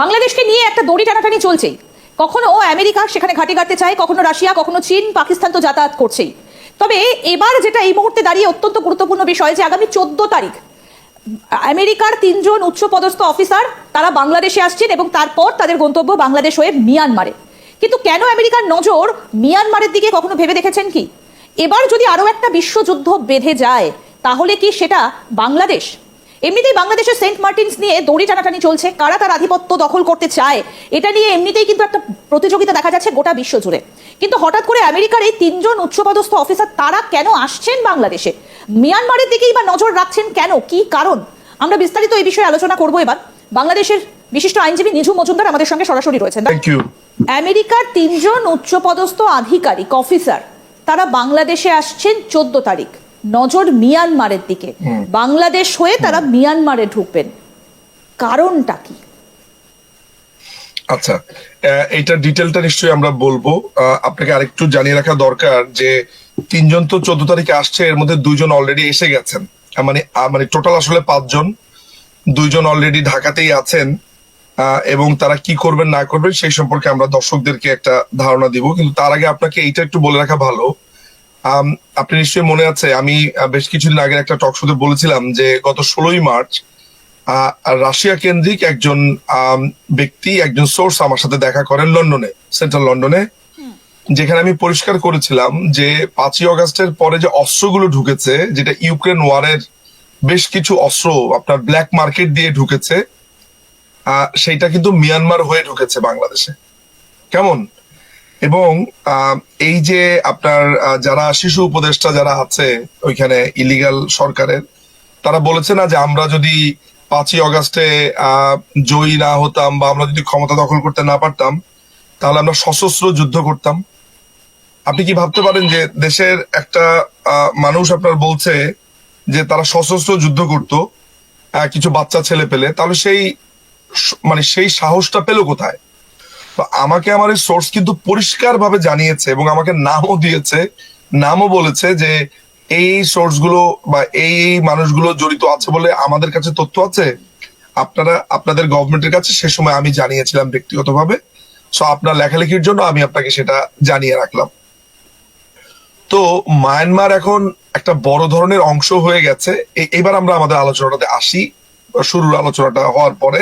বাংলাদেশকে নিয়ে একটা দড়ি টানাটানি চলছেই। কখনো আমেরিকা সেখানে ঘাঁটি গাড়তে চায়, কখনো রাশিয়া, কখনো চীন, পাকিস্তান তো যাতায়াত করছেই। তবে এবার যেটা এই মুহূর্তে দাঁড়িয়ে অত্যন্ত গুরুত্বপূর্ণ বিষয় যে আগামী চোদ্দ তারিখ, আমেরিকার তিনজন উচ্চপদস্থ অফিসার তারা বাংলাদেশে আসছেন এবং তারপর তাদের গন্তব্য বাংলাদেশ হয়ে মিয়ানমারে। কিন্তু কেন আমেরিকার নজর মিয়ানমারের দিকে কখনো ভেবে দেখেছেন কি? এবার যদি আরও একটা বিশ্বযুদ্ধ বেঁধে যায়, তাহলে কি সেটা বাংলাদেশ এমনিতেই বাংলাদেশের সেন্ট মার্টিনস নিয়ে দড়ি টানাটানি চলছে। কারা তার আধিপত্য দখল করতে চায় এটা নিয়ে এমনিতেই কিন্তু একটা প্রতিযোগিতা দেখা যাচ্ছে গোটা বিশ্ব জুড়ে। কিন্তু হঠাৎ করে আমেরিকার এই তিনজন উচ্চপদস্থ অফিসার তারা কেন আসছেন বাংলাদেশে? মিয়ানমারের দিকেই বা নজর রাখছেন কেন? কি কারণ? আমরা বিস্তারিত এই বিষয়ে আলোচনা করব এবার। বাংলাদেশের বিশিষ্ট আইনজীবী নিঝু মজুমদার আমাদের সঙ্গে সরাসরি রয়েছেন। আমেরিকার তিনজন উচ্চপদস্থ আধিকারিক অফিসার তারা বাংলাদেশে আসছেন চোদ্দ তারিখ। নজর মিয়ানমারের দিকে। বাংলাদেশ হয়ে তারা মিয়ানমারে ঢুকবেন। কারণটা কি? আচ্ছা আহ, এইটার ডিটেলটা নিশ্চয়ই আমরা বলব। আপনাকে আরেকটু জানিয়ে রাখা দরকার যে তিনজন তো চোদ্দ তারিখে আসছে এর মধ্যে দুইজন অলরেডি এসে গেছেন। মানে মানে টোটাল আসলে পাঁচজন। দুইজন অলরেডি ঢাকাতেই আছেন। এবং তারা কি করবেন না করবেন সেই সম্পর্কে আমরা দর্শকদেরকে একটা ধারণা দিব। কিন্তু তার আগে আপনাকে এইটা একটু বলে রাখা ভালো আপনি নিশ্চয়ই মনে আছে আমি বেশ কিছুদিন আগে একটা টক শোতে বলেছিলাম যে গত ষোলোই মার্চ রাশিয়া কেন্দ্রিক একজন ব্যক্তি একজন সোর্স আমার সাথে দেখা করেন লন্ডনে সেন্ট্রাল লন্ডনে যেখানে আমি পরিষ্কার করেছিলাম যে পাঁচই অগস্টের পরে যে অস্ত্রগুলো ঢুকেছে যেটা ইউক্রেন ওয়ারের বেশ কিছু অস্ত্র আপনার ব্ল্যাক মার্কেট দিয়ে ঢুকেছে আহ, সেইটা কিন্তু মিয়ানমার হয়ে ঢুকেছে বাংলাদেশে। কেমন? এবং এই যে আপনার যারা শিশু উপদেষ্টা যারা আছে ওইখানে ইলিগাল সরকারের, তারা বলেছে না যে আমরা যদি পাঁচই অগাস্টে জয়ী না হতাম বা আমরা যদি ক্ষমতা দখল করতে না পারতাম, তাহলে আমরা সশস্ত্র যুদ্ধ করতাম। আপনি কি ভাবতে পারেন যে দেশের একটা মানুষ আপনার বলছে যে তারা সশস্ত্র যুদ্ধ করত কিছু বাচ্চা ছেলে পেলে, তাহলে সেই মানে সেই সাহসটা পেল কোথায়? তো আমাকে আমার এই সোর্স কিন্তু পরিষ্কার ভাবে জানিয়েছে এবং আমাকে নামও দিয়েছে, নামও বলেছে যে এই সোর্সগুলো বা এই মানুষগুলো জড়িত আছে বলে আমাদের কাছে তথ্য আছে। আপনারা, আপনাদের গভর্নমেন্টের কাছে সে সময় আমি জানিয়েছিলাম ব্যক্তিগতভাবে। সো আপনার লেখালেখির জন্য আমি আপনাকে সেটা জানিয়ে রাখলাম। তো মায়ানমার এখন একটা বড় ধরনের অংশ হয়ে গেছে। এবার আমরা আমাদের আলোচনাটাতে আসি, শুরুর আলোচনাটা হওয়ার পরে।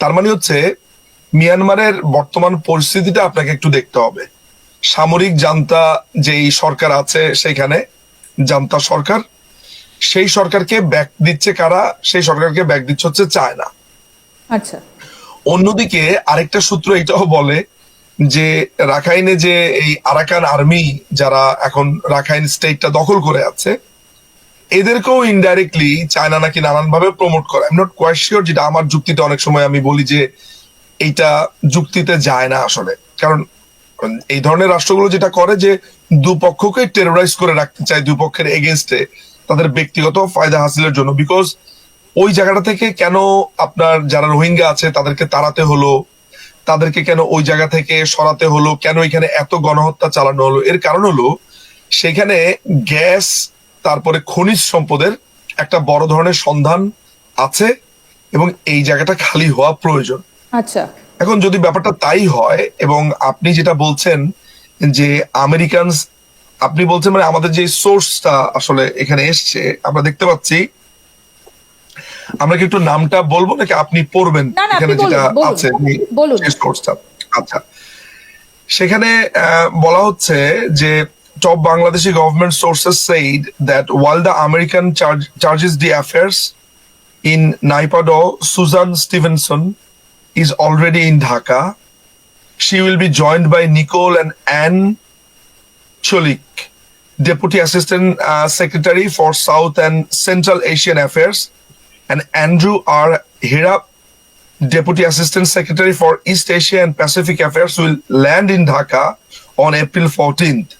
তার মানে হচ্ছে মিয়ানমারের বর্তমান পরিস্থিতিটা আপনাকে একটু দেখতে হবে। সামরিক জান্তা যেই সরকার আছে সেখানে জান্তা সরকার সেই সরকারকে ব্যাক দিচ্ছে কারা? সেই সরকারকে ব্যাক দিচ্ছে হচ্ছে চায়না। আচ্ছা। অন্যদিকে আরেকটা সূত্র এটাও বলে যে রাখাইনে যে এই আরাকান আর্মি যারা এখন রাখাইন স্টেটটা দখল করে আছে এদেরকেও ইনডাইরেক্টলি চায়না নাকি নানান ভাবে প্রমোট করে। আই নট কোয়াইট শিওর যেটা আমার যুক্তিতে অনেক সময় আমি বলি যে এইটা যুক্তিতে যায় না আসলে। কারণ, এই ধরনের রাষ্ট্রগুলো যেটা করে যে দুপক্ষকে টেরোরাইজ করে রাখতে চায় দুই পক্ষের এগেনস্টে তাদের ব্যক্তিগত ফায়দা হাসিলের জন্য। বিকজ ওই জায়গাটা থেকে কেন আপনার যারা রোহিঙ্গা আছে, তাদেরকে তাড়াতে হলো? তাদেরকে কেন ওই জায়গা থেকে সরাতে হলো? কেন এখানে এত গণহত্যা চালানো হলো? এর কারণ হলো, সেখানে গ্যাস, তারপরে খনিজ সম্পদের একটা বড় ধরনের সন্ধান আছে এবং এই জায়গাটা খালি হওয়া প্রয়োজন। আচ্ছা। এখন যদি ব্যাপারটা তাই হয় এবং আপনি যেটা বলছেন যে আমেরিকান আপনি বলছেন মানে আমাদের যে সোর্সটা আসলে এখানে এসছে আমরা দেখতে পাচ্ছি। আমরা কি একটু নামটা বলব নাকি আপনি পড়বেন এখানে যেটা। আছে সোর্সটা? আচ্ছা। সেখানে আহ, বলা হচ্ছে যে top Bangladeshi government sources said that while the American charge, charges the affairs in Naipado, Susan Stevenson is already in Dhaka. She will be joined by Nicole and Anne Cholik, Deputy Assistant uh, Secretary for South and Central Asian Affairs, and Andrew R. Hirap, Deputy Assistant Secretary for East Asia and Pacific Affairs, will land in Dhaka on April 14th.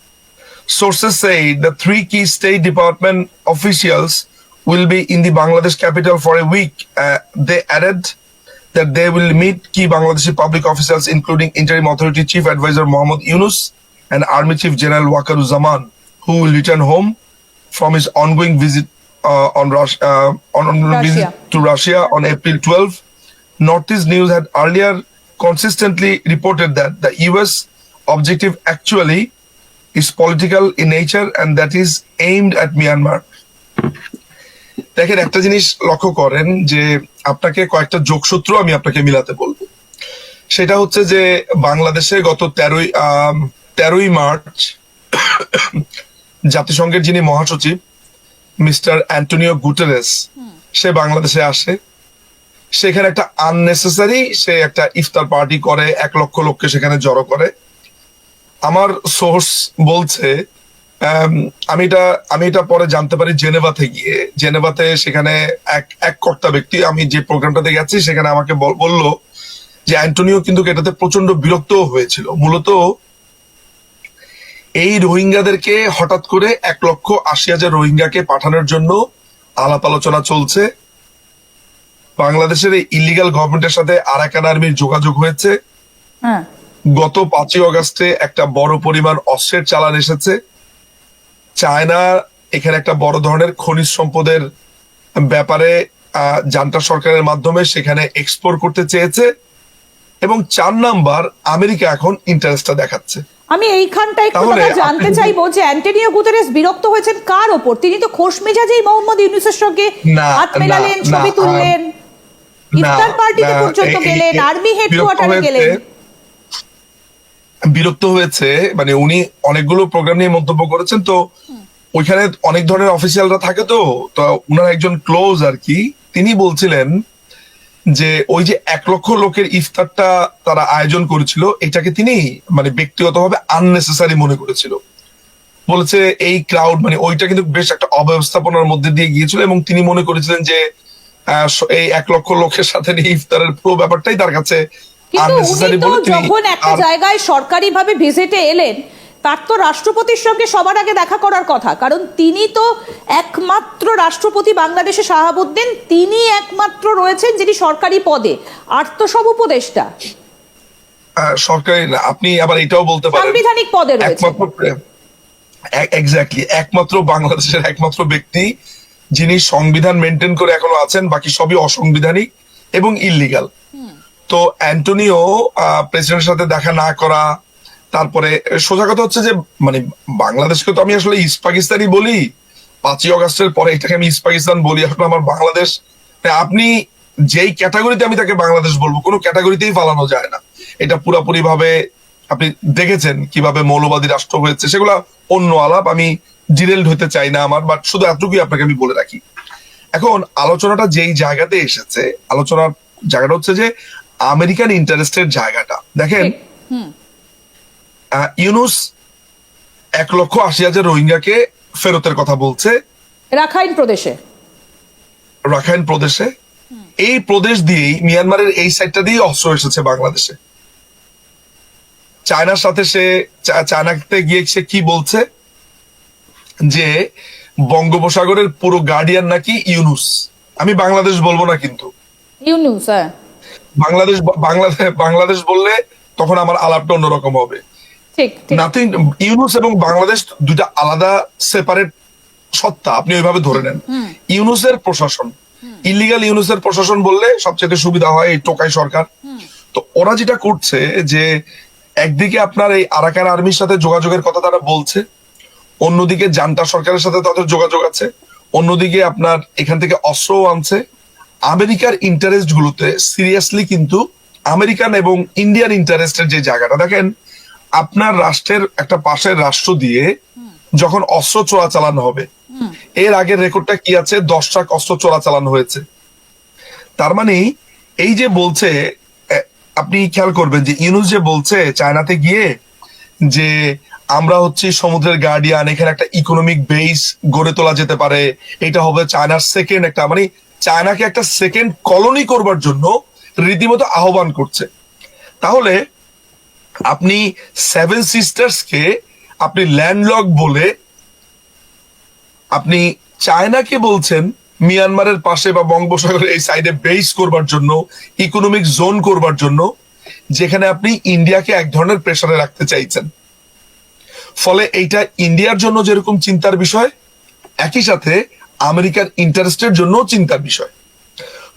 Sources say the three key State Department officials will be in the Bangladesh capital for a week. Uh, they added that they will meet key Bangladeshi public officials, including Interim Authority Chief Advisor Mohammad Yunus and Army Chief General Wakaruzaman, who will return home from his ongoing visit uh, on, Rus- uh, on, on Russia. visit to Russia on April 12. Northeast News had earlier consistently reported that the US objective actually is political in nature and that is aimed at Myanmar. দেখেন, একটা জিনিস লক্ষ্য করেন যে আপনাকে কয়েকটা যোগসূত্র আমি আপনাকে মিলাতে বলব। সেটা হচ্ছে যে বাংলাদেশে গত তেরোই তেরোই মার্চ জাতিসংঘের যিনি মহাসচিব, মিস্টার অ্যান্টনিও গুটেরেস, সে বাংলাদেশে আসে। সেখানে একটা আননেসেসারি সে একটা ইফতার পার্টি করে, এক লক্ষ লোককে সেখানে জড়ো করে। আমার সোর্স বলছে আম, আমি এটা আমি এটা পরে জানতে পারি জেনেভাতে গিয়ে। জেনেভাতে সেখানে এক এক কর্তা ব্যক্তি আমি যে প্রোগ্রামটাতে গেছি সেখানে আমাকে বল- বলল যে অ্যান্টোনিও কিন্তু এটাতে প্রচণ্ড বিরক্ত হয়েছিল। মূলত এই রোহিঙ্গাদেরকে হঠাৎ করে এক লক্ষ আশি হাজার রোহিঙ্গাকে পাঠানোর জন্য আলাপ আলোচনা চলছে। বাংলাদেশের এই ইলিগাল গভর্নমেন্টের সাথে আরাকান আর্মির যোগাযোগ হয়েছে। হ্যাঁ। গত পাঁচই অগস্টে একটা বড় পরিমাণ অস্ত্রের চালান এসেছে। চায়না এখানে একটা বড় ধরনের খনিজ সম্পদের ব্যাপারে জান্টা সরকারের মাধ্যমে সেখানে এক্সপোর্ট করতে চেয়েছে এবং চার নাম্বার আমেরিকা এখন ইন্টারেস্টটা দেখাচ্ছে। আমি এইখানটা একটু জানতে চাইব যে অ্যান্টনিও গুতেরেস বিরক্ত হয়েছেন কার ওপর? তিনি তো খোশ মেজাজেই মোহাম্মদ ইউনুসের সঙ্গে হাত মেলালেন ছবি তুললেন। ইফতার পার্টিতে পর্যন্ত গেলেন আর্মি হেডকোয়ার্টারে গেলেন। বিরক্ত হয়েছে মানে উনি অনেকগুলো প্রোগ্রাম নিয়ে মন্তব্য করেছেন, তো ওইখানে অনেক ধরনের অফিসিয়ালরা থাকে তো তো উনার একজন ক্লোজ আর কি, তিনি বলছিলেন যে ওই যে এক লক্ষ লোকের ইফতারটা তারা আয়োজন করেছিল, এটাকে তিনি মানে ব্যক্তিগতভাবে আননেসেসারি মনে করেছিল। বলেছে এই ক্রাউড মানে ওইটা কিন্তু বেশ একটা অব্যবস্থাপনার মধ্যে দিয়ে গিয়েছিল এবং তিনি মনে করেছিলেন যে এই এক লক্ষ লোকের সাথে ইফতারের পুরো ব্যাপারটাই তার কাছে কিন্তু উনি তো যখন একটা জায়গায় সরকারিভাবে ভিজিটে এলেন তার তো রাষ্ট্রপতির সঙ্গে সবার আগে দেখা করার কথা। কারণ তিনি তো একমাত্র রাষ্ট্রপতি বাংলাদেশে শাহাবুদ্দিন তিনি একমাত্র রয়েছেন যিনি সরকারি পদে। আর তো সব উপদেষ্টা। সরকারি না আপনি আবার এটাও বলতে পারেন। সাংবিধানিক পদে রয়েছে একমাত্র এক্স্যাক্টলি একমাত্র বাংলাদেশের একমাত্র ব্যক্তি যিনি সংবিধান মেনটেন করে এখনও আছেন বাকি সবই অসংবিধানিক এবং ইলিগাল তো অ্যান্টোনিও প্রেসিডেন্টের সাথে দেখা না করা, তারপরে সোজা কথা হচ্ছে যে মানে বাংলাদেশকে তো আমি আসলে ইস্ট পাকিস্তানই বলি, পাঁচই অগস্টের পরে এটাকে আমি ইস্ট পাকিস্তান বলি, এখন আমার বাংলাদেশ। আপনি যেই ক্যাটাগরিতে আমি তাকে বাংলাদেশ বলব, কোনো ক্যাটাগরিতেই ফালানো যায় না। এটা পুরাপুরি ভাবে আপনি দেখেছেন কীভাবে মৌলবাদী রাষ্ট্র হয়েছে, সেগুলা অন্য আলাপ, আমি ডিরেলড হতে চাই না আমার বাট শুধু এতটুকুই আপনাকে আমি বলে রাখি। এখন আলোচনাটা যেই জায়গাতে এসেছে, আলোচনার জায়গাটা হচ্ছে যে আমেরিকান ইন্টারেস্টের জায়গাটা। দেখেন ইউনুস এক লক্ষ আশি হাজার রোহিঙ্গাকে ফেরতের কথা বলছে। রাখাইন প্রদেশে। রাখাইন প্রদেশে। এই প্রদেশ দিয়েই মিয়ানমারের এই সাইডটা দিয়ে অস্ত্র এসেছে বাংলাদেশে। চায়নার সাথে সে চায়নাতে গিয়ে সে কি বলছে? যে বঙ্গোপসাগরের পুরো গার্ডিয়ান নাকি ইউনুস। আমি বাংলাদেশ বলব না কিন্তু। ইউনুস হ্যাঁ। বাংলাদেশ বাংলাদেশ বাংলাদেশ বললে তখন আমার আলাপটা অন্যরকম হবে। নাথিং ইউনুস এবং বাংলাদেশ দুটা আলাদা সেপারেট সত্তা আপনি ওইভাবে ধরে নেন। ইউনুসের প্রশাসন ইলিগাল ইউনুসের প্রশাসন বললে সবচেয়ে সুবিধা হয় এই টোকাই সরকার। তো ওরা যেটা করছে যে একদিকে আপনার এই আরাকান আর্মির সাথে যোগাযোগের কথা তারা বলছে অন্যদিকে জান্টা সরকারের সাথে তাদের যোগাযোগ আছে অন্যদিকে আপনার এখান থেকে অস্ত্রও আনছে আমেরিকার ইন্টারেস্ট গুলোতে সিরিয়াসলি কিন্তু আমেরিকান এবং ইন্ডিয়ান ইন্টারেস্টের যে জায়গাটা, দেখেন, আপনার রাষ্ট্রের একটা পাশের রাষ্ট্র দিয়ে যখন অস্ত্র চোরাচালান হবে, এর আগের রেকর্ডটা কি আছে? দশ ট্রাক অস্ত্র চোরাচালান হয়েছে। তার মানে এই যে বলছে আপনি খেয়াল করবেন যে ইউনুস যে বলছে চায়নাতে গিয়ে যে আমরা হচ্ছে সমুদ্রের গার্ডিয়ান এখানে একটা ইকোনমিক বেস গড়ে তোলা যেতে পারে, এটা হবে চায়নার সেকেন্ড একটা মানে চায়নাকে একটা সেকেন্ড কলোনি করবার জন্য রীতিমতো আহ্বান করছে। তাহলে আপনি সেভেন সিস্টার্স কে আপনি ল্যান্ডলক বলে আপনি চায়নাকে বলছেন মিয়ানমারের পাশে বা বঙ্গোপসাগরের এই সাইডে বেস করবার জন্য ইকোনমিক জোন করবার জন্য, যেখানে আপনি ইন্ডিয়াকে এক ধরনের প্রেসারে রাখতে চাইছেন। ফলে এইটা ইন্ডিয়ার জন্য যেরকম চিন্তার বিষয়, একই সাথে আমেরিকার ইন্টারেস্টের জন্য চিন্তার বিষয়।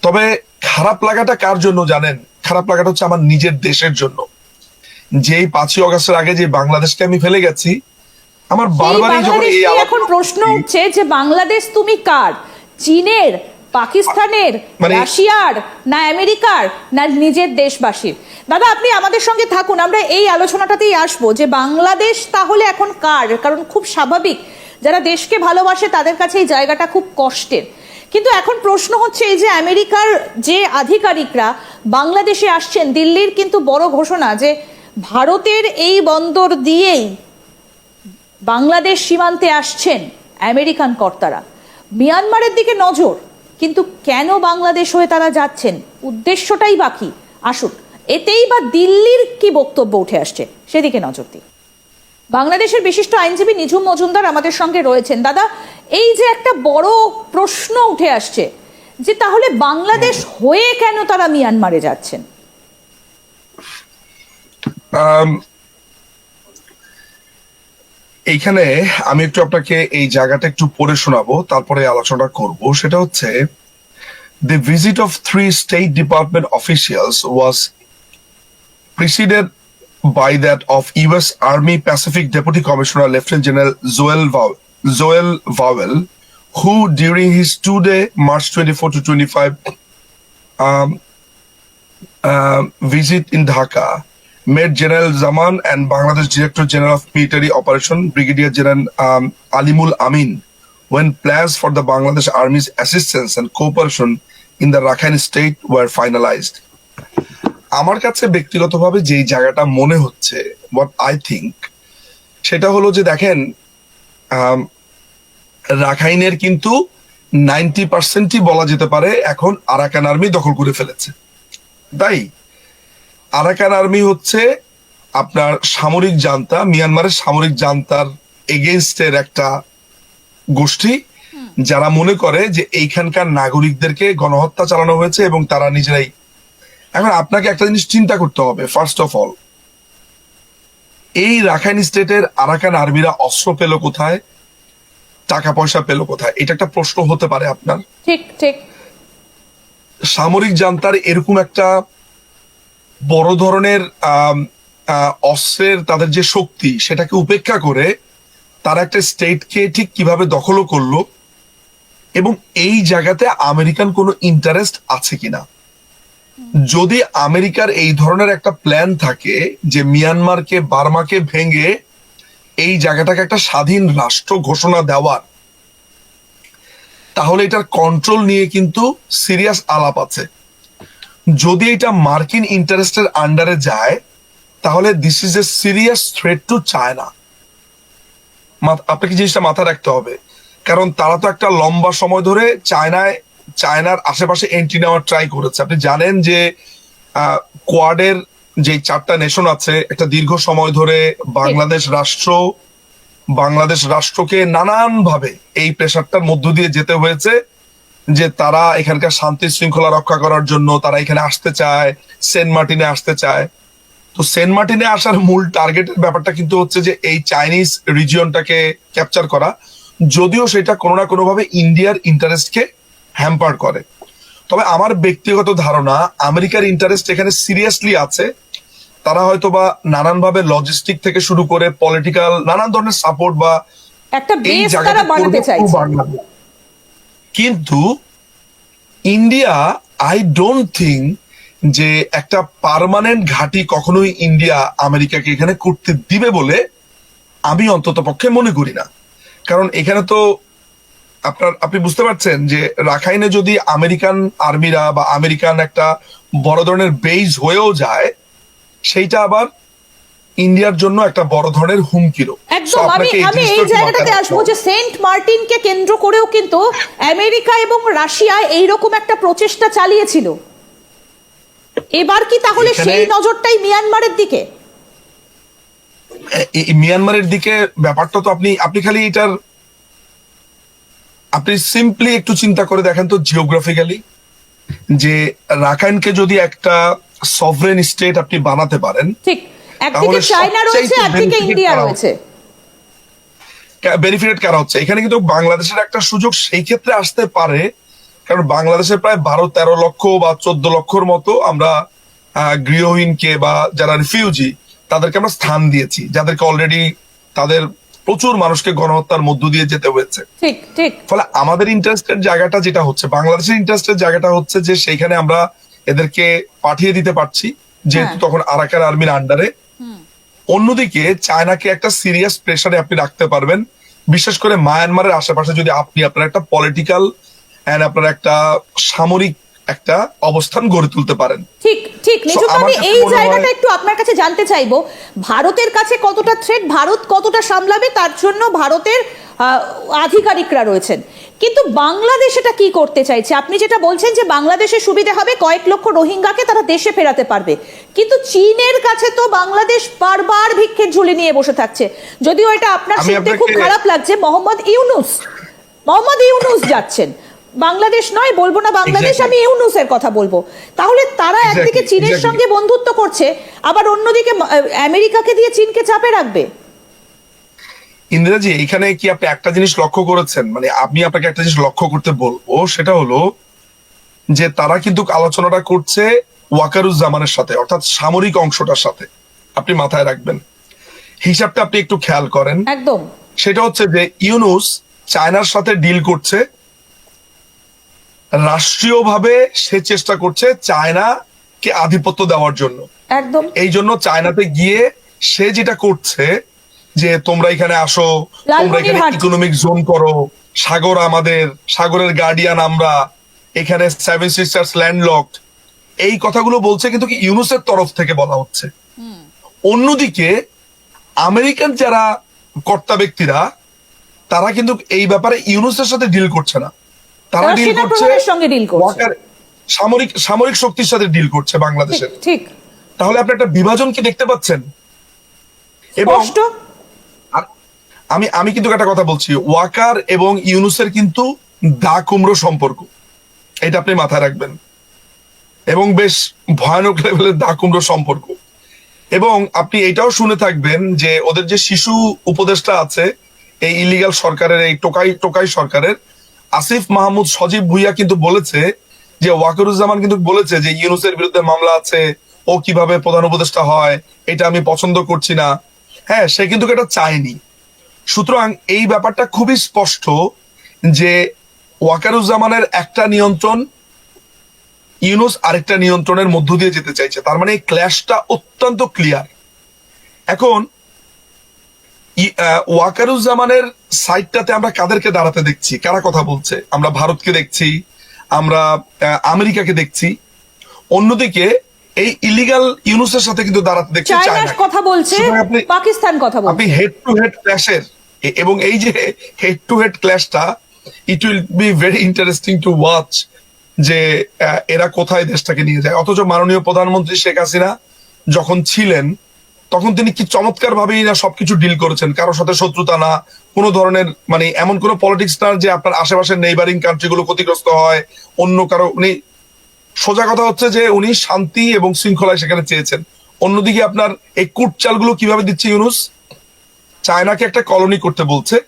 তবে খারাপ লাগাটা কার জন্য জানেন? খারাপ লাগাটা হচ্ছে আমার নিজের দেশের জন্য। যেই পাঁচই অগস্টের আগে যে বাংলাদেশকে আমি ফেলে গেছি আমার বারবারই যখন এই এখন প্রশ্ন উঠছে যে বাংলাদেশ তুমি কার? চীনের পাকিস্তানের মানে- রাশিয়ার না আমেরিকার না নিজের দেশবাসীর? দাদা আপনি আমাদের সঙ্গে থাকুন আমরা এই আলোচনাটাতেই আসব যে বাংলাদেশ তাহলে এখন কার? কারণ খুব স্বাভাবিক যারা দেশকে ভালোবাসে, তাদের কাছে এই জায়গাটা খুব কষ্টের। কিন্তু এখন প্রশ্ন হচ্ছে এই যে আমেরিকার যে আধিকারিকরা বাংলাদেশে আসছেন, দিল্লির কিন্তু বড় ঘোষণা যে ভারতের এই বন্দর দিয়েই বাংলাদেশ সীমান্তে আসছেন আমেরিকান কর্তারা। মিয়ানমারের দিকে নজর, কিন্তু কেন বাংলাদেশ হয়ে তারা যাচ্ছেন? উদ্দেশ্যটাই বাকি। আসুন, এতেই বা দিল্লির কি বক্তব্য উঠে আসছে? সেদিকে নজর দিই। বাংলাদেশের বিশিষ্ট আইনজীবী নিঝুম মজুমদার আমাদের সঙ্গে রয়েছেন। দাদা, এই যে একটা বড় প্রশ্ন উঠে আসছে যে তাহলে বাংলাদেশ হয়ে কেন তারা মিয়ানমারে যাচ্ছেন? এইখানে আমি একটু আপনাকে এই জায়গাটা একটু পড়ে শোনাবো, তারপরে আলোচনা করব। সেটা হচ্ছে, the visit of three state department officials was preceded by that of US Army Pacific Deputy Commissioner Lieutenant General Zoel Vowell, Zoel Vowell who during his two-day March 24 to 25 um, uh, visit in Dhaka met General Zaman and Bangladesh Director General of Military Operation Brigadier General um, Alimul Amin when plans for the Bangladesh Army's assistance and cooperation in the Rakhine state were finalized. আমার কাছে ব্যক্তিগতভাবে যেই জায়গাটা মনে হচ্ছে what I think সেটা হলো যে দেখেন রাখাইনের কিন্তু নাইনটি পার্সেন্টই বলা যেতে পারে এখন আরাকান আর্মি দখল করে ফেলেছে। তাই? আরাকান আর্মি হচ্ছে আপনার সামরিক জান্তা মিয়ানমারের সামরিক জান্তার এগেনস্টের একটা গোষ্ঠী যারা মনে করে যে এইখানকার নাগরিকদেরকে গণহত্যা চালানো হয়েছে এবং তারা নিজেরাই এখন আপনাকে একটা জিনিস চিন্তা করতে হবে ফার্স্ট অফ অল এই রাখাইন স্টেটের আরাকান আর্মিরা অস্ত্র পেল কোথায়? টাকা পয়সা পেল কোথায়? এটা একটা প্রশ্ন হতে পারে আপনার। ঠিক ঠিক। সামরিক জান্তার এরকম একটা বড় ধরনের অস্ত্রের তাদের যে শক্তি সেটাকে উপেক্ষা করে তারা একটা স্টেটকে ঠিক কীভাবে দখলও করল এবং এই জায়গাতে আমেরিকান কোনো ইন্টারেস্ট আছে কিনা। যদি আমেরিকার এই ধরনের একটা প্ল্যান থাকে যে মিয়ানমারকে, বার্মাকে ভেঙে এই জায়গাটাকে একটা স্বাধীন রাষ্ট্র ঘোষণা দেওয়ার, তাহলে এটার কন্ট্রোল নিয়ে কিন্তু সিরিয়াস আলাপ আছে। যদি এটা মার্কিন ইন্টারেস্টের আন্ডারে যায়, তাহলে this is a serious threat to China আপনাকে জিনিসটা মাথায় রাখতে হবে। কারণ তারা তো একটা লম্বা সময় ধরে চায়নায় চায়নার আশেপাশে এন্ট্রি নেওয়ার ট্রাই করেছে। আপনি জানেন যে কোয়াডের যে চারটা নেশন আছে একটা দীর্ঘ সময় ধরে বাংলাদেশ রাষ্ট্র বাংলাদেশ রাষ্ট্রকে নানান ভাবে এই প্রেশারটার মধ্য দিয়ে যেতে হয়েছে যে তারা এখানকার শান্তি শৃঙ্খলা রক্ষা করার জন্য তারা এখানে আসতে চায় সেন্ট মার্টিনে আসতে চায়। তো সেন্ট মার্টিনে আসার মূল টার্গেটের ব্যাপারটা কিন্তু হচ্ছে যে এই চাইনিজ রিজিয়নটাকে ক্যাপচার করা। যদিও সেটা কোনো না কোনোভাবে ইন্ডিয়ার ইন্টারেস্টকে হ্যাম্পার করে। তবে আমার ব্যক্তিগত ধারণা আমেরিকার ইন্টারেস্ট এখানে সিরিয়াসলি আছে। তারা হয়তো বা নানানভাবে লজিস্টিক থেকে শুরু করে পলিটিক্যাল নানান ধরনের সাপোর্ট বা একটা বেস তারা বানাতে চাইছে। কিন্তু ইন্ডিয়া আই ডোন্ট থিঙ্ক যে একটা পার্মানেন্ট ঘাঁটি কখনোই ইন্ডিয়া আমেরিকাকে এখানে করতে দিবে বলে আমি অন্তত পক্ষে মনে করি না। কারণ এখানে তো আপনার আপনি বুঝতে পারছেন যে রাখাইনে যদি আমেরিকান আর্মিরা বা আমেরিকান একটা বড় ধরনের বেজ হয়েও যায় সেইটা আবার ইন্ডিয়ার জন্য একটা বড় ধরনের হুমকিরও একদম আমি আমি এই জায়গাটাতে আসব যে সেন্ট মার্টিনকে কেন্দ্র করেও কিন্তু আমেরিকা এবং রাশিয়া এইরকম একটা প্রচেষ্টা চালিয়েছিল। এবার কি তাহলে সেই নজরটাই মিয়ানমারের দিকে? মিয়ানমারের দিকে ব্যাপারটা তো আপনি আপনি খালি এটার আপনি সিম্পলি একটু চিন্তা করে দেখেন তো জিওগ্রাফিক্যালি যে রাখাইনকে যদি একটা সভরেন স্টেট আপনি বানাতে পারেন ঠিক একদিকে চায়না রয়েছে একদিকে ইন্ডিয়া রয়েছে। বেনিফিটেড কারা হচ্ছে? এখানে কিন্তু বাংলাদেশের একটা সুযোগ সেই ক্ষেত্রে আসতে পারে কারণ বাংলাদেশে প্রায় বারো তেরো লক্ষ বা চোদ্দ লক্ষর মতো আমরা গৃহহীনকে বা যারা রিফিউজি তাদেরকে আমরা স্থান দিয়েছি যাদেরকে অলরেডি তাদের প্রচুর মানুষকে গণহত্যার মধ্য দিয়ে যেতে হয়েছে। ঠিক ঠিক। ফলে আমাদের ইন্টারেস্টের জায়গাটা যেটা হচ্ছে বাংলাদেশের ইন্টারেস্টের জায়গাটা হচ্ছে যে সেইখানে আমরা এদেরকে পাঠিয়ে দিতে পারছি যেহেতু হ্যাঁ। তখন আরাকান আর্মির আন্ডারে অন্যদিকে চায়নাকে একটা সিরিয়াস প্রেসারে আপনি রাখতে পারবেন। বিশেষ করে মায়ানমারের আশেপাশে যদি আপনি আপনার একটা পলিটিক্যাল এন্ড আপনার একটা সামরিক একটা অবস্থান গড়ে তুলতে পারেন। ঠিক ঠিক আমার আমি এই জায়গাটা একটু আপনার কাছে জানতে চাইব। ভারতের কাছে কতটা থ্রেট ভারত কতটা সামলাবে তার জন্য ভারতের আধিকারিকরা রয়েছেন। কিন্তু বাংলাদেশ এটা কি করতে চাইছে? আপনি যেটা বলছেন যে বাংলাদেশের সুবিধা হবে কয়েক লক্ষ রোহিঙ্গাকে তারা দেশে ফেরাতে পারবে। কিন্তু চীনের কাছে তো বাংলাদেশ বারবার ভিক্ষের ঝুলি নিয়ে বসে থাকছে। যদিও এটা আপনার শুনতে খুব খারাপ লাগছে মোহাম্মদ ইউনুস। মোহাম্মদ ইউনুস যাচ্ছেন। বাংলাদেশ নয় বলব না বাংলাদেশ. আমি ইউনুসের কথা বলব। তাহলে তারা একদিকে চীনের সঙ্গে বন্ধুত্ব করছে আবার অন্যদিকে আমেরিকাকে দিয়ে চীনকে চাপে রাখবে। ইন্দিরাজি এখানে কি আপনি একটা জিনিস লক্ষ্য করেছেন? মানে আমি আপনাকে একটা জিনিস লক্ষ্য করতে বলব সেটা হলো যে তারা কিন্তু আলোচনাটা করছে ওয়াকারুজ্জামানের সাথে অর্থাৎ সামরিক অংশটার সাথে। আপনি মাথায় রাখবেন। হিসাবটা আপনি একটু খেয়াল করেন। একদম। সেটা হচ্ছে যে ইউনুস চায়নার সাথে ডিল করছে রাষ্ট্রীয়ভাবে সে চেষ্টা করছে চায়নাকে আধিপত্য দেওয়ার জন্য। একদম। এই জন্য চায়নাতে গিয়ে সে যেটা করছে যে তোমরা এখানে আসো তোমরা এখানে ইকোনমিক জোন করো সাগর আমাদের সাগরের গার্ডিয়ান আমরা এখানে সেভেন সিস্টার্স ল্যান্ডলকড এই কথাগুলো বলছে কিন্তু কি ইউনুসের তরফ থেকে বলা হচ্ছে। অন্যদিকে আমেরিকান যারা কর্তা ব্যক্তিরা তারা কিন্তু এই ব্যাপারে ইউনুসের সাথে ডিল করছে না। তারা ডিল করছে সঙ্গে ডিল করছে। সামরিক সামরিক শক্তির সাথে ডিল করছে বাংলাদেশের। ঠিক, ঠিক। তাহলে আপনি একটা বিভাজন কি দেখতে পাচ্ছেন? এবং আমি আমি কিন্তু একটা কথা বলছি ওয়াকার এবং ইউনুসের কিন্তু দা কুমড়ো সম্পর্ক এটা আপনি মাথায় রাখবেন। এবং বেশ ভয়ানক লেভেলের দা কুমড়ো সম্পর্ক। এবং আপনি এটাও শুনে থাকবেন যে ওদের যে শিশু উপদেষ্টা আছে এই ইলিগাল সরকারের এই টোকাই টোকাই সরকারের আসিফ মাহমুদ সজীব ভুইয়া কিন্তু বলেছে যে ওয়াকারুজ্জামান কিন্তু বলেছে যে ইউনুসের বিরুদ্ধে মামলা আছে, ও কীভাবে প্রধান উপদেষ্টা হয়, এটা আমি পছন্দ করছি না। হ্যাঁ সে কিন্তু এটা চায়নি। সুতরাং এই ব্যাপারটা খুবই স্পষ্ট যে ওয়াকারুজ্জামানের একটা নিয়ন্ত্রণ, ইউনুস আরেকটা নিয়ন্ত্রণের মধ্য দিয়ে যেতে চাইছে। তার মানে এই ক্ল্যাশটা অত্যন্ত ক্লিয়ার এখন ওয়াকারুজ্জামানের সাইডটাতে আমরা কাদেরকে দাঁড়াতে দেখছি? কারা কথা বলছে? আমরা ভারতকে দেখছি আমরা আমেরিকাকে দেখছি। অন্যদিকে এই ইলিগাল ইউনুসের সাথে কিন্তু দাঁড়াতে দেখছি চায়না। কথা বলছে পাকিস্তান কথা আপনি হেড টু হেড ক্ল্যাশের এবং এই যে head to head ক্ল্যাশটা it will be very interesting to watch যে এরা কোথায় দেশটাকে নিয়ে যায়। অথচ মাননীয় প্রধানমন্ত্রী শেখ হাসিনা যখন ছিলেন তখন তিনি কি চমৎকার ভাবেই না সবকিছু ডিল করেছেন? কারোর সাথে শত্রুতা না কোনো ধরনের মানে এমন কোনো পলিটিক্স না যে আপনার আশেপাশের নেইবারিং কান্ট্রি গুলো ক্ষতিগ্রস্ত হয় অন্য কারও উনি সোজা কথা হচ্ছে যে উনি শান্তি এবং শৃঙ্খলায় সেখানে চেয়েছেন। অন্যদিকে আপনার এই কুটচালগুলো কীভাবে দিচ্ছে ইউনুস? চায়নাকে একটা কলোনি করতে বলছে।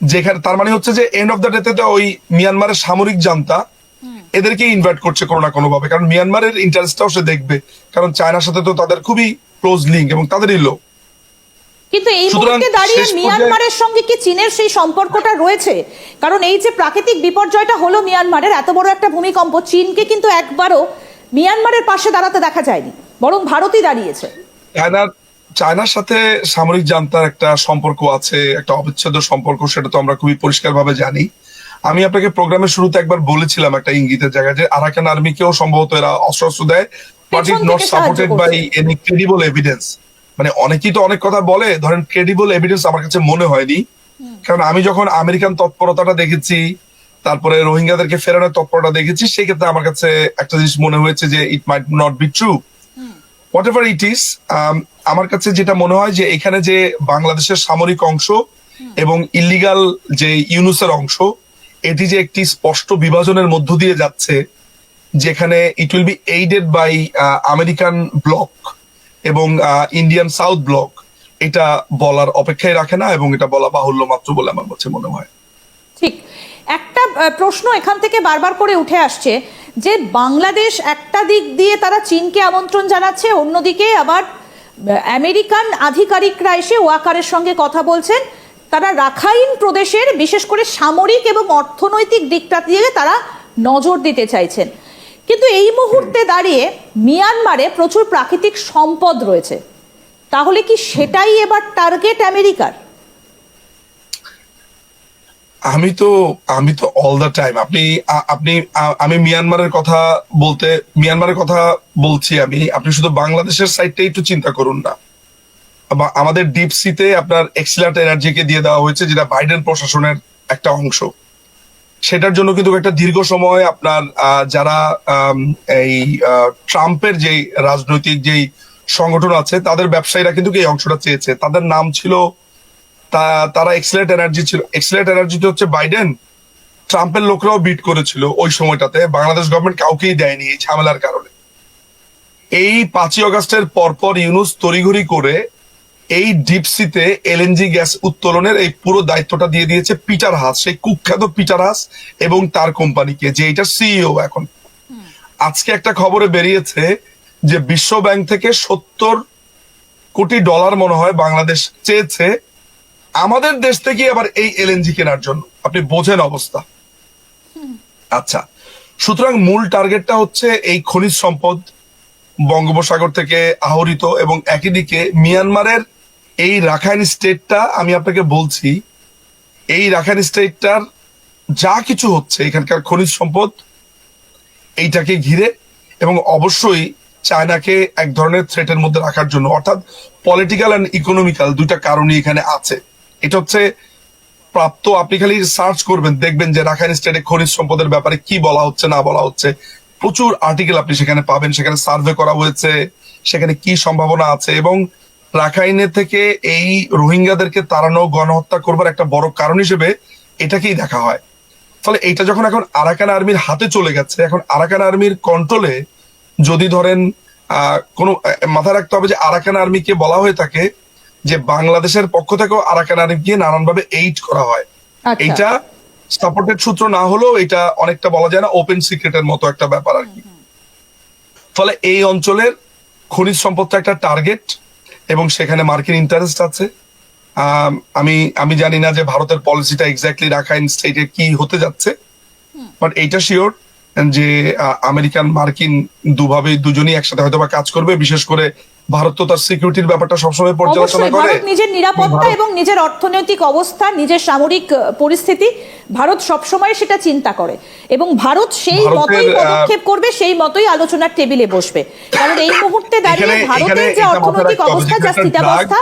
যেখানে তার মানে হচ্ছে যে এন্ড অফ দ্য ডেতে তো ওই মিয়ানমারের সামরিক জান্তা এদেরকে ইনভাইট করছে কোনো না কোনো ভাবে কারণ মিয়ানমারের ইন্টারেস্টটাও সে দেখবে। কারণ চায়নার সাথে তো তাদের খুবই ক্লোজ লিঙ্ক এবং তাদেরই লোক। কিন্তু এই মুহূর্তে দাঁড়িয়ে মিয়ানমারের সঙ্গে কি চীনের সেই সম্পর্কটা রয়েছে? কারণ এই যে প্রাকৃতিক বিপর্যয়টা হলো মিয়ানমারের এত বড় একটা ভূমিকম্প চীনকে কিন্তু একবারও মিয়ানমারের পাশে দাঁড়াতে দেখা যায়নি। বরং ভারতই দাঁড়িয়েছে। চায়নার চায়নার সাথে সামরিক জান্তার একটা সম্পর্ক আছে একটা অবিচ্ছেদ্য সম্পর্ক সেটা তো আমরা খুবই পরিষ্কারভাবে জানি। আমি আপনাকে প্রোগ্রামের শুরুতে একবার বলেছিলাম একটা ইঙ্গিতের জায়গায় যে আরাকান আর্মিকেও সম্ভবত এরা অস্ত্র দেয় but it not supported by any credible evidence মানে অনেকেই তো অনেক কথা বলে ধরেন ক্রেডিবল এভিডেন্স আমার কাছে মনে হয়নি। কারণ আমি যখন আমেরিকান তৎপরতাটা দেখেছি তারপরে রোহিঙ্গাদেরকে ফেরানোর তৎপরতা দেখেছি সেই ক্ষেত্রে আমার কাছে একটা জিনিস মনে হয়েছে যে it might not be true whatever it is আমার কাছে যেটা মনে হয় যে এখানে যে বাংলাদেশের সামরিক অংশ এবং ইলিগাল যে ইউনুসের অংশ এটি যে একটি স্পষ্ট বিভাজনের মধ্য দিয়ে যাচ্ছে, যেখানে it will be aided by American bloc এবং ইন্ডিয়ান সাউথ ব্লক এটা বলার অপেক্ষায় রাখে না এবং এটা বলা বাহুল্য মাত্র বলে আমার কাছে মনে হয়। ঠিক। একটা প্রশ্ন এখান থেকে বারবার করে উঠে আসছে যে বাংলাদেশ একটা দিক দিয়ে তারা চীনকে আমন্ত্রণ জানাচ্ছে, অন্যদিকে আবার আমেরিকান আধিকারিকরা এসে ওয়াকারের সঙ্গে কথা বলছেন। তারা রাখাইন প্রদেশের বিশেষ করে সামরিক এবং অর্থনৈতিক দিকটা দিয়ে তারা নজর দিতে চাইছেন। কিন্তু এই মুহূর্তে দাঁড়িয়ে মিয়ানমারে প্রচুর প্রাকৃতিক সম্পদ রয়েছে। তাহলে কি সেটাই এবার টার্গেট আমেরিকার? আমি তো আমি তো অল দ্য টাইম আপনি আপনি আমি মিয়ানমারের কথা বলতে, মিয়ানমারের কথা বলছি আমি, আপনি শুধু বাংলাদেশের সাইডটাই একটু চিন্তা করুন না। আমাদের ডিপ সিতে আপনার এক্সিলান্ট এনার্জিকে দিয়ে দেওয়া হয়েছে, যেটা বাইডেন প্রশাসনের একটা অংশ। সেটার জন্য কিন্তু একটা দীর্ঘ সময় আপনার যারা এই ট্রাম্পের যেই রাজনৈতিক যেই সংগঠন আছে, তাদের ব্যবসায়ীরা কিন্তু এই অংশটা চেয়েছে। তাদের নাম ছিল তারা এক্সিলেন্ট এনার্জি ছিল এক্সিলেন্ট এনার্জিতে হচ্ছে বাইডেন ট্রাম্পের লোকরাও বিট করেছিল ওই সময়টাতে, বাংলাদেশ গভর্নমেন্ট কাউকেই দেয়নি এই ঝামেলার কারণে। এই পাঁচই অগস্টের পরপর ইউনুস তড়িঘড়ি করে এই ডিপসিতে এলএনজি গ্যাস উত্তোলনের এই পুরো দায়িত্বটা দিয়ে দিয়েছে পিটার হাস সেই কুখ্যাত পিটার হাস এবং তার কোম্পানিকে যে এটা সিইও এখন। আজকে একটা খবরে বেরিয়েছে যে বিশ্ব ব্যাংক থেকে সত্তর কোটি ডলার মনে হয় বাংলাদেশ চেয়েছে আমাদের দেশ থেকে আবার এই এলএনজি কেনার জন্য। আপনি বোঝেন অবস্থা। আচ্ছা সুতরাং মূল টার্গেটটা হচ্ছে এই খনিজ সম্পদ বঙ্গোপসাগর থেকে আহরিত এবং একই দিকে মিয়ানমারের এই রাখাইন স্টেটটা আমি আপনাকে বলছি, এই রাখাইন স্টেটটার যা কিছু হচ্ছে, এখানকার খনিজ সম্পদ, এইটাকে ঘিরে এবং অবশ্যই চায়নাকে এক ধরনের থ্রেটের মধ্যে রাখার জন্য, অর্থাৎ পলিটিক্যাল অ্যান্ড ইকোনমিক্যাল দুইটা কারণই এখানে আছে। এটা হচ্ছে প্রাপ্ত, আপনি খালি সার্চ করবেন, দেখবেন যে রাখাইন স্টেটে খনিজ সম্পদের ব্যাপারে কি বলা হচ্ছে, না বলা হচ্ছে। প্রচুর আর্টিকেল আপনি সেখানে পাবেন, সেখানে সার্ভে করা হয়েছে, সেখানে কি সম্ভাবনা আছে এবং রাখাইনের থেকে এই রোহিঙ্গাদেরকে তাড়ানো গণহত্যা করবার একটা বড় কারণ হিসেবে এটাকেই দেখা হয়। ফলে এটা যখন এখন আরাকান আর্মির হাতে চলে গেছে এখন আরাকান আর্মির কন্ট্রোলে যদি ধরেন কোনো মাথায় রাখতে হবে যে আরাকান আর্মিকে বলা হয়ে থাকে যে বাংলাদেশের পক্ষ থেকেও আরাকান আর্মিকে নানানভাবে এইড করা হয়। আচ্ছা। এইটা সাপোর্টেড সূত্র না হলেও এটা অনেকটা বলা যায় না ওপেন সিক্রেটের মতো একটা ব্যাপার আর কি। ফলে এই অঞ্চলের খনিজ সম্পদটা একটা টার্গেট এবং সেখানে মার্কিন ইন্টারেস্ট আছে। আম, আমি আমি জানি না যে ভারতের পলিসিটা এক্স্যাক্টলি রাখাইন স্টেটে কি হতে যাচ্ছে। বাট এইটা শিওর যে আমেরিকান মার্কিন দুভাবে দুজনই একসাথে হয়তো বা কাজ করবে। বিশেষ করে ভারত তো তার সিকিউরিটির ব্যাপারটা সবসময় পর্যালোচনা করে। ভারত নিজের নিরাপত্তা এবং নিজের অর্থনৈতিক অবস্থা নিজের সামরিক পরিস্থিতি ভারত সবসময় সেটা চিন্তা করে। এবং ভারত সেই মতোই পদক্ষেপ করবে সেই মতোই আলোচনার টেবিলে বসবে। কারণ এই মুহূর্তে দাঁড়িয়ে ভারতের যে অর্থনৈতিক অবস্থা যা স্থিতাবস্থা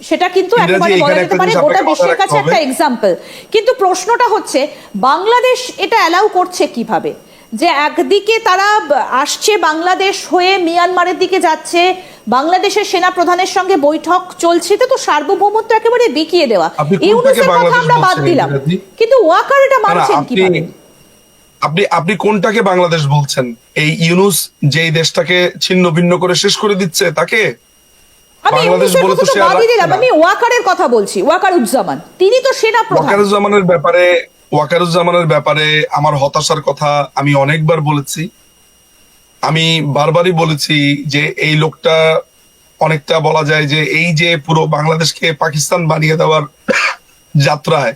সেটা কিন্তু একেবারে বলা যেতে পারে গোটা বিশ্বের কাছে একটা এক্সাম্পল কিন্তু প্রশ্নটা হচ্ছে বাংলাদেশ এটা অ্যালাউ করছে কীভাবে? যে একদিকে তারা আসছে বাংলাদেশ হয়ে মিয়ানমারের দিকে যাচ্ছে বাংলাদেশের সেনা প্রধানের সঙ্গে বৈঠক চলছে এটা তো সার্বভৌমত্ব একেবারে বিকিয়ে দেওয়া। ইউনুসের কথা আমরা বাদ দিলাম। কিন্তু ওয়াকার এটা মানছেন আপনি কীভাবে? আপনি আপনি কোনটাকে বাংলাদেশ বলছেন? এই ইউনুস যেই দেশটাকে ছিন্ন ভিন্ন করে শেষ করে দিচ্ছে তাকে? আমি বাংলাদেশ ইউনুসের বলে তো কথা তো সে আর বাদই দিলাম। রাখছে আমি ওয়াকারের কথা বলছি ওয়াকার তিনি তো সেনা প্রধান। ওয়াকারুজ্জামানের ব্যাপারে ওয়াকারুজ্জামানের ব্যাপারে আমার হতাশার কথা আমি অনেকবার বলেছি। আমি বারবারই বলেছি যে এই লোকটা অনেকটা বলা যায় যে এই যে পুরো বাংলাদেশকে পাকিস্তান বানিয়ে দেওয়ার যাত্রায়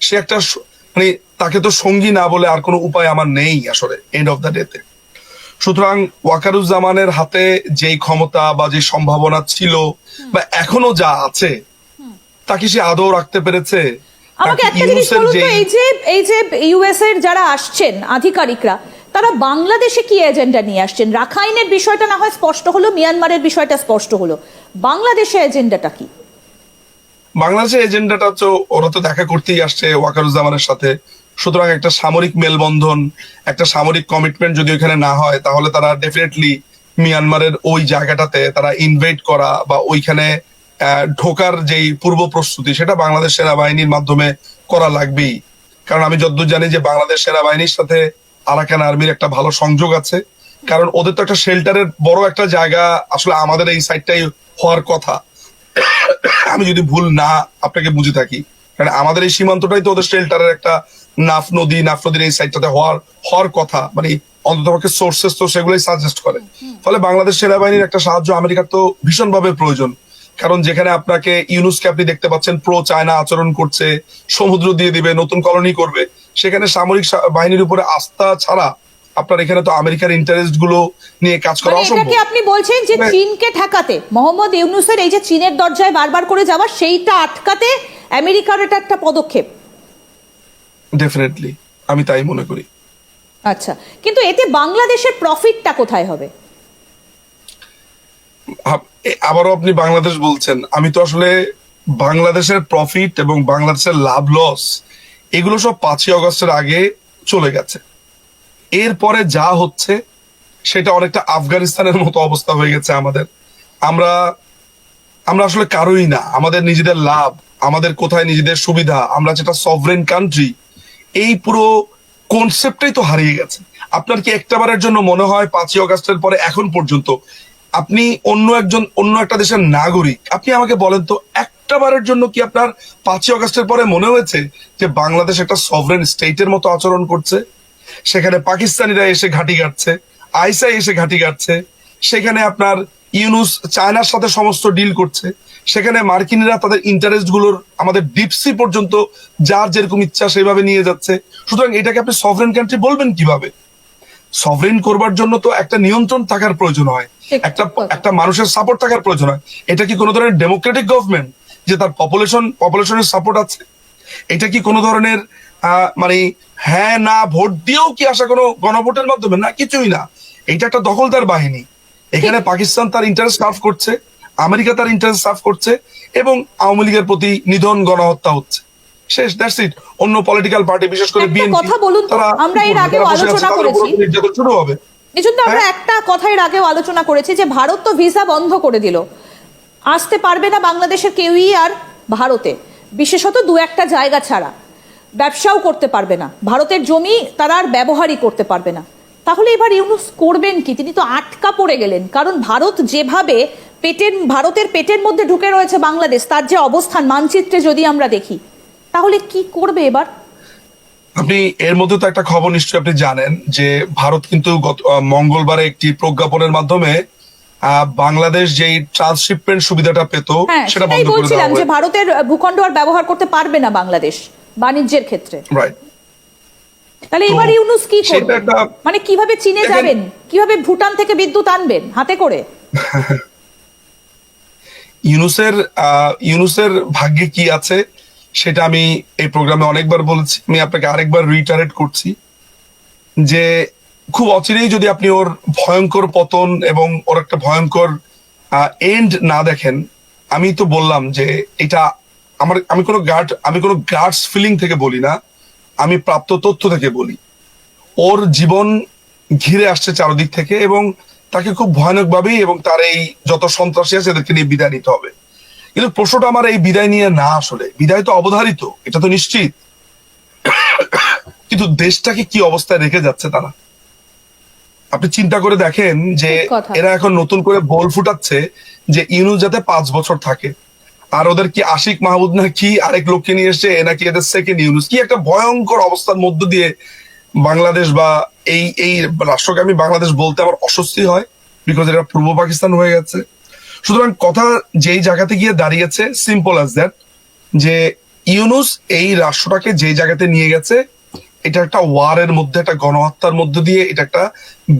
সে একটা মানে তাকে তো সঙ্গী না বলে আর কোনো উপায় আমার নেই আসলে এন্ড অফ দ্য ডেতে সুতরাং ওয়াকারুজ্জামানের হাতে যেই ক্ষমতা বা যে সম্ভাবনা ছিল বা এখনও যা আছে তাকে সে আদৌ রাখতে পেরেছে? আমাকে একটা জিনিস বলুন তো এই যে এই যে ইউএস এর যারা আসছেন আধিকারিকরা তারা বাংলাদেশে কি এজেন্ডা নিয়ে আসছেন? রাখাইনের বিষয়টা না হয় স্পষ্ট হলো মিয়ানমারের বিষয়টা স্পষ্ট হলো। বাংলাদেশে এজেন্ডাটা কি? বাংলাদেশের এজেন্ডাটা তো ওরা তো দেখা করতেই আসছে ওয়াকারুজ্জামানের সাথে। সুতরাং একটা সামরিক মেলবন্ধন, একটা সামরিক কমিটমেন্ট যদি ওইখানে না হয়, তাহলে তারা ডেফিনেটলি মিয়ানমারের ওই জায়গাটাতে তারা ইনভেট করা বা ওইখানে ঢোকার যেই পূর্ব প্রস্তুতি, সেটা বাংলাদেশ সেনাবাহিনীর মাধ্যমে করা লাগবেই। কারণ আমি যতদূর জানি যে বাংলাদেশ সেনাবাহিনীর সাথে আরাকান আর্মির একটা ভালো সংযোগ আছে। কারণ ওদের তো একটা শেল্টারের বড় একটা জায়গা আসলে আমাদের এই সাইডটাই হওয়ার কথা। আমি যদি ভুল না আপনাকে বুঝে থাকি, কারণ আমাদের এই সীমান্তটাই তো ওদের শেল্টারের একটা নাফ নদী নাফ নদীর এই সাইডটাতে হওয়ার হওয়ার কথা মানে অন্ততপক্ষে সোর্সেস তো সেগুলোই সাজেস্ট করে। ফলে বাংলাদেশ সেনাবাহিনীর একটা সাহায্য আমেরিকার তো ভীষণভাবে প্রয়োজন। কারণ যেখানে আপনাকে ইউনুসকে আপনি দেখতে পাচ্ছেন প্রো চায়না আচরণ করছে সমুদ্র দিয়ে দিবে নতুন কলোনি করবে সেখানে সামরিক বাহিনীর উপরে আস্থা ছাড়া আপনার এখানে তো আমেরিকার ইন্টারেস্টগুলো নিয়ে কাজ করা মানে অসম্ভব। এটাকে আপনি বলছেন যে মানে- চীনকে ঠেকাতে মোহাম্মদ ইউনুসের এই যে চীনের দরজায় বারবার করে যাওয়া সেইটা আটকাতে আমেরিকার এটা একটা পদক্ষেপ। ডেফিনেটলি আমি তাই মনে করি। আচ্ছা কিন্তু এতে বাংলাদেশের প্রফিটটা কোথায় হবে? আবারও আপনি বাংলাদেশ বলছেন। আমি তো আসলে বাংলাদেশের প্রফিট এবং বাংলাদেশের লাভ লস এগুলো সব পাঁচই অগস্টের আগে চলে গেছে। এরপরে যা হচ্ছে সেটা অনেকটা আফগানিস্তানের মতো অবস্থা হয়ে গেছে আমাদের। আমরা আমরা আসলে কারোই না। আমাদের নিজেদের লাভ আমাদের কোথায় নিজেদের সুবিধা আমরা যেটা সভরেন কান্ট্রি এই পুরো কনসেপ্টটাই তো হারিয়ে গেছে। আপনার কি একটাবারের জন্য মনে হয় পাঁচই অগাস্টের পরে এখন পর্যন্ত আপনি অন্য একজন, অন্য একটা দেশের নাগরিক, আপনি আমাকে বলেন তো একটাবারের জন্য কি আপনার পাঁচই অগাস্টের পরে মনে হয়েছে যে বাংলাদেশ একটা সভরেন স্টেটের মতো আচরণ করছে? সেখানে পাকিস্তানিরা এসে ঘাঁটি গাড়ছে আইসাই এসে ঘাঁটি গাড়ছে সেখানে আপনার ইউনুস চায়নার সাথে সমস্ত ডিল করছে। সেখানে মার্কিনিরা তাদের ইন্টারেস্টগুলোর আমাদের ডিপসি পর্যন্ত যার যেরকম ইচ্ছা সেভাবে নিয়ে যাচ্ছে। সুতরাং এটাকে আপনি সভরেন কান্ট্রি বলবেন কীভাবে? সভরেন করবার জন্য তো একটা নিয়ন্ত্রণ থাকার প্রয়োজন হয়। একটা একটা মানুষের সাপোর্ট থাকার প্রয়োজন হয়। এটা কি কোনো ধরনের ডেমোক্রেটিক গভর্নমেন্ট যে তার পপুলেশন পপুলেশনের সাপোর্ট আছে? এটা কি কোনো ধরনের আহ, মানে হ্যাঁ না ভোট দিয়েও কি আসা কোনো গণভোটের মাধ্যমে? না কিছুই না। এটা একটা দখলদার বাহিনী। এখানে পাকিস্তান তার ইন্টারেস্ট সার্ভ করছে আমেরিকা তার ইন্টারেস্ট সার্ভ করছে এবং আওয়ামী লীগের প্রতি নিধন গণহত্যা হচ্ছে। শেষ দ্যাটস ইট অন্য পলিটিক্যাল পার্টি বিশেষ করে বিএনপি কথা বলুন আমরা এর আগেও আলোচনা করেছি। নির্যাতন শুরু হবে। আমরা হ্যাঁ। একটা কথা এর আগেও আলোচনা করেছি যে ভারত তো ভিসা বন্ধ করে দিল। আসতে পারবে না বাংলাদেশের কেউই আর ভারতে। বিশেষত দু একটা জায়গা ছাড়া। ব্যবসাও করতে পারবে না। ভারতের জমি তারা আর ব্যবহারই করতে পারবে না। তাহলে এবার ইউনুস করবেন কি? তিনি তো আটকা পড়ে গেলেন। কারণ ভারত যেভাবে পেটের ভারতের পেটের মধ্যে ঢুকে রয়েছে বাংলাদেশ তার যে অবস্থান মানচিত্রে যদি আমরা দেখি তাহলে কি করবে এবার? আপনি এর মধ্যে তো একটা খবর নিশ্চয়ই আপনি জানেন যে ভারত কিন্তু গত মঙ্গলবারে একটি প্রজ্ঞাপনের মাধ্যমে বাংলাদেশ যেই ট্রান্সশিপমেন্ট সুবিধাটা পেত হ্যাঁ সেটা বন্ধ করে দেওয়া যে ভারতের ভূখণ্ড আর ব্যবহার করতে পারবে না বাংলাদেশ বাণিজ্যের ক্ষেত্রে। রাইট তাহলে এবার ইউনুস কি করবে? মানে কীভাবে চীনে যাবেন? কীভাবে ভুটান থেকে বিদ্যুৎ আনবেন? হাতে করে। ইউনুসের ইউনুসের ভাগ্যে কি আছে সেটা আমি এই প্রোগ্রামে অনেকবার বলেছি। আমি আপনাকে আরেকবার রিটারেট করছি যে খুব অচিরেই যদি আপনি ওর ভয়ঙ্কর পতন এবং ওর একটা ভয়ঙ্কর এন্ড না দেখেন আমি তো বললাম যে এটা আমার আমি কোনো গার্ড আমি কোনো গার্ডস ফিলিং থেকে বলি না। আমি প্রাপ্ত তথ্য থেকে বলি। ওর জীবন ঘিরে আসছে চারদিক থেকে এবং তাকে খুব ভয়ানক ভাবেই এবং তার এই যত সন্ত্রাসী আছে এদেরকে নিয়ে বিদায় নিতে হবে। কিন্তু প্রশ্নটা আমার এই বিদায় নিয়ে না আসলে বিদায় তো অবধারিত এটা তো নিশ্চিত। কিন্তু দেশটাকে কি অবস্থায় রেখে যাচ্ছে তারা? আপনি চিন্তা করে দেখেন যে এরা এখন নতুন করে বল ফুটাচ্ছে যে ইউনুস যাতে পাঁচ বছর থাকে। আর ওদের কি আশিক মাহমুদ না কি আরেক লোককে নিয়ে এসছে এ নাকি এদের সেকেন্ড ইউনুস? কি একটা ভয়ঙ্কর অবস্থার মধ্য দিয়ে বাংলাদেশ বা এই এই রাষ্ট্রকে আমি বাংলাদেশ বলতে আমার অস্বস্তি হয় বিকজ এটা পূর্ব পাকিস্তান হয়ে গেছে। সুতরাং কথা যেই জায়গাতে গিয়ে দাঁড়িয়েছে সিম্পল অ্যাজ দ্যাট যে ইউনুস এই রাষ্ট্রটাকে যে জায়গাতে নিয়ে গেছে, এটা একটা ওয়ারের মধ্যে, একটা গণহত্যার মধ্য দিয়ে, এটা একটা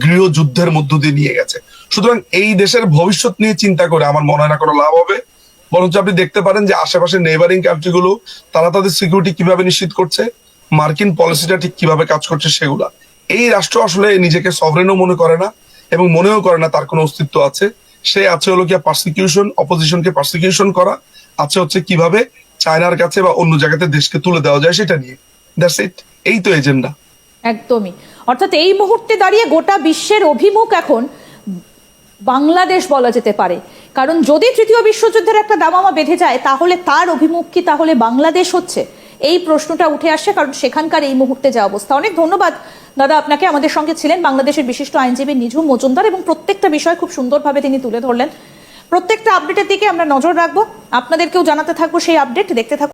গৃহযুদ্ধের মধ্য দিয়ে নিয়ে গেছে। সুতরাং এই দেশের ভবিষ্যৎ নিয়ে চিন্তা করে আমার মনে হয় না কোনো লাভ হবে। বরঞ্চ আপনি দেখতে পারেন যে আশেপাশে নেবারিং কান্ট্রিগুলো তারা তাদের সিকিউরিটি কীভাবে নিশ্চিত করছে, মার্কিন পলিসিটা ঠিক কীভাবে কাজ করছে সেগুলা। এই রাষ্ট্র আসলে নিজেকে সভরেনও মনে করে না এবং মনেও করে না তার কোনো অস্তিত্ব আছে। সে আছে হলো কি পার্সিকিউশন অপোজিশনকে পার্সিকিউশন করা, আছে হচ্ছে কীভাবে চায়নার কাছে বা অন্য জায়গাতে দেশকে তুলে দেওয়া যায় সেটা নিয়ে। দ্যাটস ইট এই তো এজেন্ডা একদমই। অর্থাৎ এই মুহূর্তে দাঁড়িয়ে গোটা বিশ্বের অভিমুখ এখন বাংলাদেশ বলা যেতে পারে। কারণ যদি তৃতীয় বিশ্বযুদ্ধের একটা দামামা বেঁধে যায়, তাহলে তার অভিমুখ কি তাহলে বাংলাদেশ হচ্ছে? এই প্রশ্নটা উঠে আসছে কারণ সেখানকার এই মুহূর্তে যা অবস্থা। অনেক ধন্যবাদ। দাদা, আপনাকে আমাদের সঙ্গে ছিলেন বাংলাদেশের বিশিষ্ট আইনজীবী নিঝুম মজুমদার এবং প্রত্যেকটা বিষয় খুব সুন্দরভাবে তিনি তুলে ধরলেন। প্রত্যেকটা আপডেটের দিকে আমরা নজর রাখব। আপনাদেরকেও জানাতে থাকব সেই আপডেট। দেখতে থাকব